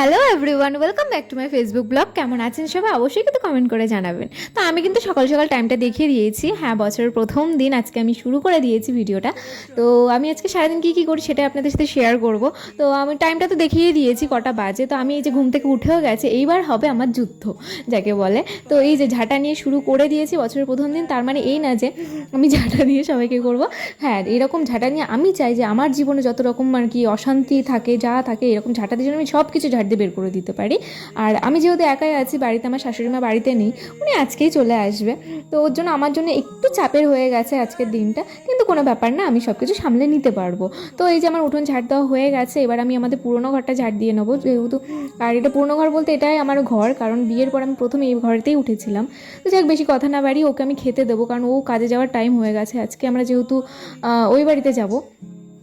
Hello everyone welcome back to my Facebook blog কেমন আছেন সবাই? অবশ্যই কিন্তু কমেন্ট করে জানাবেন। তো আমি কিন্তু সকাল সকাল টাইমটা দেখিয়ে দিয়েছি। হ্যাঁ বছরের প্রথম দিন আজকে আমি শুরু করে দিয়েছি ভিডিওটা তো আমি আজকে সারাদিন কী কী করি সেটা আপনাদের সাথে শেয়ার করব। তো আমি টাইমটা তো দেখিয়ে দিয়েছি কটা বাজে। তো আমি এই যে ঘুম থেকে উঠেও গেছে, এইবার হবে আমার যুদ্ধ, যাকে বলে। তো এই যে ঝাঁটা নিয়ে শুরু করে দিয়েছি বছরের প্রথম দিন, তার মানে এই না যে আমি ঝাঁটা নিয়ে সবাইকে করব। হ্যাঁ এরকম ঝাঁটা নিয়ে আমি চাই যে আমার জীবনে যত রকম আর কি অশান্তি থাকে, যা থাকে, এরকম ঝাঁটা দিয়ে আমি সব কিছু ঝাড় দিয়ে বের করে দিতে পারি। আর আমি যেহেতু একাই আছি, বাড়িতে আমার শাশুড়ি মা বাড়িতে নেই, উনি আজকেই চলে আসবে। তো ওর জন্য আমার জন্য একটু চাপের হয়ে গেছে আজকের দিনটা, কিন্তু কোনো ব্যাপার না, আমি সব কিছু সামলে নিতে পারব। তো এই যে আমার উঠোন ঝাড় দেওয়া হয়ে গেছে, এবার আমি আমাদের পুরোনো ঘরটা ঝাড় দিয়ে নেব। যেহেতু আর এটা পুরোনো ঘর বলতে এটাই আমার ঘর, কারণ বিয়ের পর আমি প্রথমে এই ঘরেতেই উঠেছিলাম। তো যাক বেশি কথা না বাড়ি ওকে আমি খেতে দেবো, কারণ ও কাজে যাওয়ার টাইম হয়ে গেছে। আজকে আমরা যেহেতু ওই বাড়িতে যাব।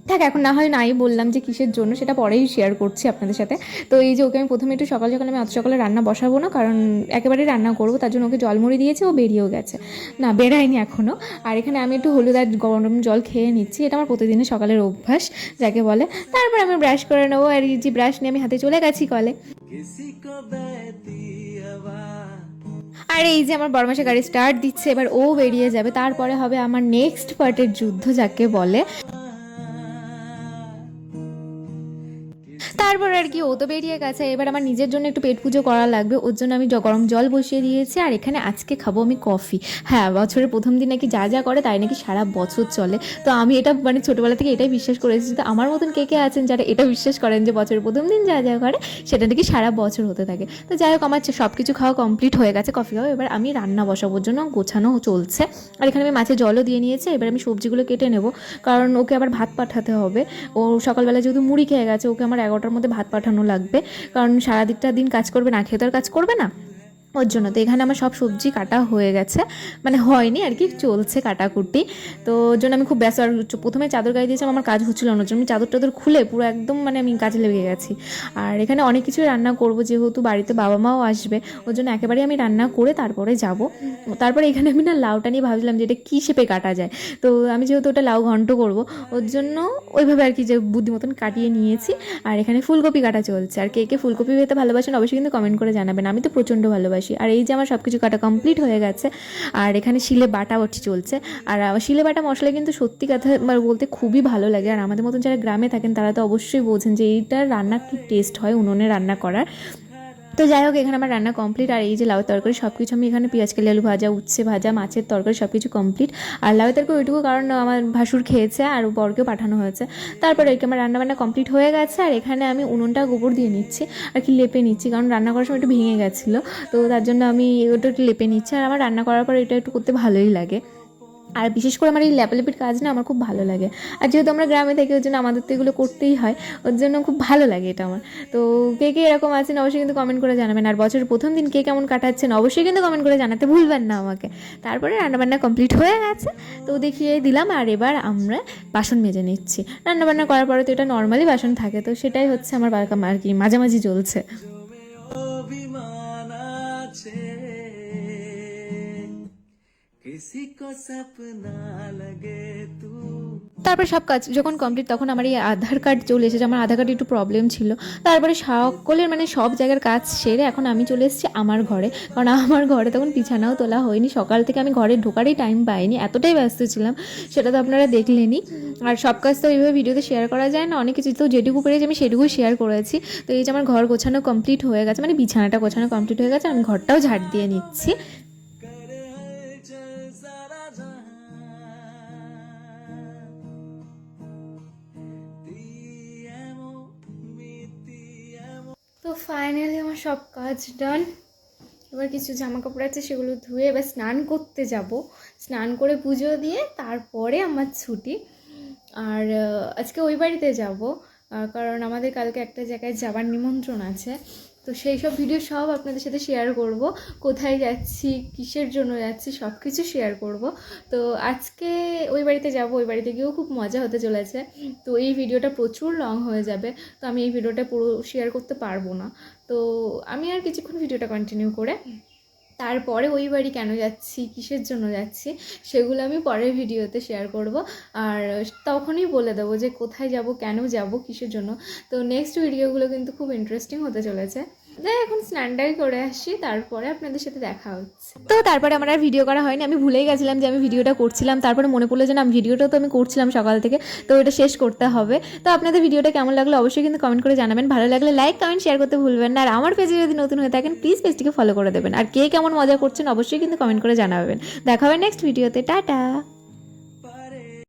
থাক, এখন না হয় নাই বললাম যে কিসের জন্য, সেটা পরেই শেয়ার করছি আপনাদের সাথে। তো এই যে ওকে আমি প্রথমে একটু সকাল সকাল, আমি অত সকালে রান্না বসাবো না, কারণ একেবারেই রান্না করব, তার জন্য ওকে জল মুড়ি দিয়েছে, ও বেরিয়েও গেছে। না, বেরায়নি এখনও আর এখানে আমি একটু হলুদ আর গরম জল খেয়ে নিচ্ছি, এটা আমার প্রতিদিনের সকালের অভ্যাস, যাকে বলে। তারপর আমি ব্রাশ করে নেব, আর এই যে ব্রাশ নিয়ে আমি হাতে চলে গেছি কলে। আর এই যে আমার বড়মাসে গাড়ি স্টার্ট দিচ্ছে, এবার ও বেরিয়ে যাবে, তারপরে হবে আমার নেক্সট পার্টের যুদ্ধ, যাকে বলে। তারপর আর কি ও তো বেরিয়ে গেছে। এবার আমার নিজের জন্য একটু পেট পুজো করা লাগবে, ওর জন্য আমি গরম জল বসিয়ে দিয়েছি, আর এখানে আজকে খাব আমি কফি। হ্যাঁ বছরের প্রথম দিন নাকি যা যা করে তাই নাকি সারা বছর চলে। তো আমি এটা মানে ছোটোবেলা থেকে এটাই বিশ্বাস করেছি তো আমার মতন কে কে আছেন যারা এটা বিশ্বাস করেন যে বছরের প্রথম দিন যা যা করে সেটা নাকি সারা বছর হতে থাকে। তো যাই হোক, আমার সব কিছু খাওয়া কমপ্লিট হয়ে গেছে, কফি খাওয়া। এবার আমি রান্না বসাবোর জন্য গোছানো চলছে। আর এখানে আমি মাছের জলও দিয়ে নিয়েছি, এবার আমি সবজিগুলো কেটে নেব। কারণ ওকে আবার ভাত পাঠাতে হবে। ও সকালবেলা যেহেতু মুড়ি খেয়ে গেছে, ওকে আমার এগারোটার মধ্যে ভাত পাঠানো লাগবে। কারণ সারাদিকটা দিন কাজ করবে না খেয়ে তো আর কাজ করবে না। ওর জন্য। তো এখানে আমার সব সবজি কাটা হয়ে গেছে। মানে হয়নি আর কি, চলছে কাটাকুটি। তো ওর জন্য আমি খুব ব্যস্ত। আর প্রথমে চাদর গায়ে দিয়েছিলাম, আমার কাজ হচ্ছিল না। জন্য আমি চাদর টাদর খুলে পুরো একদম মানে আমি কাজে লেগে গেছি। আর এখানে অনেক কিছু রান্না করব, যেহেতু বাড়িতে বাবা মাও আসবে। ওর জন্য একেবারে আমি রান্না করে তারপরে যাব। তারপরে এখানে আমি না লাউটা নিয়ে ভাবছিলাম যে এটা কী শেপে কাটা যায়। তো আমি যেহেতু ওটা লাউ ঘন্ট করব, ওর জন্য ওইভাবে আর কি যে বুদ্ধি মতন কাটিয়ে নিয়েছি। আর এখানে ফুলকপি কাটা চলছে। আর কে কে ফুলকপি খেতে ভালোবাসেন, অবশ্যই কিন্তু কমেন্ট করে জানাবেন। আমি তো প্রচণ্ড ভালোবাসি। আর এই যে আমার সব কিছু কাটা কমপ্লিট হয়ে গেছে, আর এখানে শিলে বাটা ওটি চলছে। আর শিলে বাটা মশলা কিন্তু সত্যি কথা মানে বলতে খুবই ভালো লাগে। আর আমাদের মতন যারা গ্রামে থাকেন, তারা তো অবশ্যই বোঝেন যে এইটার রান্নার কি টেস্ট হয় উনুনে রান্না করার। তো যাই হোক, এখানে আমার রান্না কমপ্লিট আর এই যে লাউ তরকারি সব কিছু আমি এখানে পেঁয়াজ কালি আলু ভাজা, উচ্ছে ভাজা, মাছের তরকারি সব কিছু কমপ্লিট আর লাউ তরকারি ওইটুকু কারণ আমার ভাসুর খেয়েছে আর বরকেও পাঠানো হয়েছে। তারপরে ওইকে আমার রান্না বান্না কমপ্লিট হয়ে গেছে, আর এখানে আমি উনুনটা গোবর দিয়ে নিচ্ছি, আর কি লেপে নিচ্ছি, কারণ রান্না করার সময় একটু ভেঙে গেছিল। তো তার জন্য আমি ওটা একটু লেপে নিচ্ছি, আর আমার রান্না করার পর এটা একটু করতে ভালোই লাগে। আর বিশেষ করে আমার এই ল্যাপালেপির কাজ না আমার খুব ভালো লাগে। আর যেহেতু আমরা গ্রামে থাকি ওর জন্য আমাদের তো এগুলো করতেই হয়। ওর জন্য খুব ভালো লাগে এটা আমার। তো কে কে এরকম আছেন অবশ্যই কিন্তু কমেন্ট করে জানাবেন। আর বছরের প্রথম দিন কে কেমন কাটাচ্ছেন অবশ্যই কিন্তু কমেন্ট করে জানাতে ভুলবেন না আমাকে। তারপরে রান্নাবান্না কমপ্লিট হয়ে গেছে। তো দেখিয়ে দিলাম, আর এবার আমরা বাসন মেজে নিচ্ছি। রান্নাবান্না করার পরে তো এটা নর্মালি বাসন থাকে, তো সেটাই হচ্ছে আমার আর কি মাঝামাঝি চলছে। অভিমান আছে। তারপরে সব কাজ যখন কমপ্লিট তখন আমার এই আধার কার্ড চলে এসেছে। আমার আধার কার্ডে একটু প্রবলেম ছিল। তারপরে সকলের মানে সব জায়গার কাজ সেরে এখন আমি চলে এসেছি আমার ঘরে। কারণ আমার ঘরে তখন বিছানাও তোলা হয়নি। সকাল থেকে আমি ঘরে ঢোকারই টাইম পাইনি। এতটাই ব্যস্ত ছিলাম। সেটা তো আপনারা দেখলেনই। আর সব কাজ তো এইভাবে ভিডিওতে শেয়ার করা যায় না। অনেক কিছু তো যেটুকু পেরেছি আমি সেটুকুই শেয়ার করেছি। তো এই যে আমার ঘর গোছানো কমপ্লিট হয়ে গেছে মানে বিছানাটা গোছানো কমপ্লিট হয়ে গেছে, আমি ঘরটাও ঝাড় দিয়ে নিচ্ছি। তো ফাইনালি আমার সব কাজ ডান এবার কিছু জামা কাপড় আছে, সেগুলো ধুয়ে এবার স্নান করতে যাব। স্নান করে পুজো দিয়ে তারপরে আমার ছুটি। আর আজকে ওই বাড়িতে যাব কারণ আমাদের কালকে একটা জায়গায় যাবার নিমন্ত্রণ আছে। তো সেই সব ভিডিও সব আপনাদের সাথে শেয়ার করব। কোথায় যাচ্ছি, কিসের জন্য যাচ্ছি সব কিছু শেয়ার করব। তো আজকে ওই বাড়িতে যাব, ওই বাড়িতে গিয়েও খুব মজা হতে চলেছে। তো এই ভিডিওটা প্রচুর লং হয়ে যাবে। তো আমি এই ভিডিওটা পুরো শেয়ার করতে পারব না। তো আমি আর কিছুক্ষণ ভিডিওটা কন্টিনিউ করে তারপরে ওই বাড়ি কেন যাচ্ছি, কিসের জন্য যাচ্ছি, সেগুলো আমি পরের ভিডিওতে শেয়ার করব। আর তখনই বলে দেবো যে কোথায় যাব, কেন যাব, কিসের জন্য। তো নেক্সট ভিডিওগুলো কিন্তু খুব ইন্টারেস্টিং হতে চলেছে। যাই এখন স্নানটাই করে আসছি তারপরে আপনাদের সাথে দেখা হচ্ছে। তো তারপরে আমার আর ভিডিও করা হয়নি, আমি ভুলেই গেছিলাম যে আমি ভিডিওটা করছিলাম, তারপরে মনে পড়ল যে না ভিডিওটা তো আমি করছিলাম সকাল থেকে, তো ওটা শেষ করতে হবে। তো আপনাদের ভিডিওটা কেমন লাগল অবশ্যই কিন্তু কমেন্ট করে জানাবেন, ভালো লাগলে লাইক কমেন্ট শেয়ার করতে ভুলবেন না, আর আমার পেজে যদি নতুন হয়ে থাকেন প্লিজ পেজটিকে ফলো করে দেবেন। আর কে কেমন মজা করছেন অবশ্যই কিন্তু কমেন্ট করে জানাবেন। দেখা হবে নেক্সট ভিডিওতে টাটা!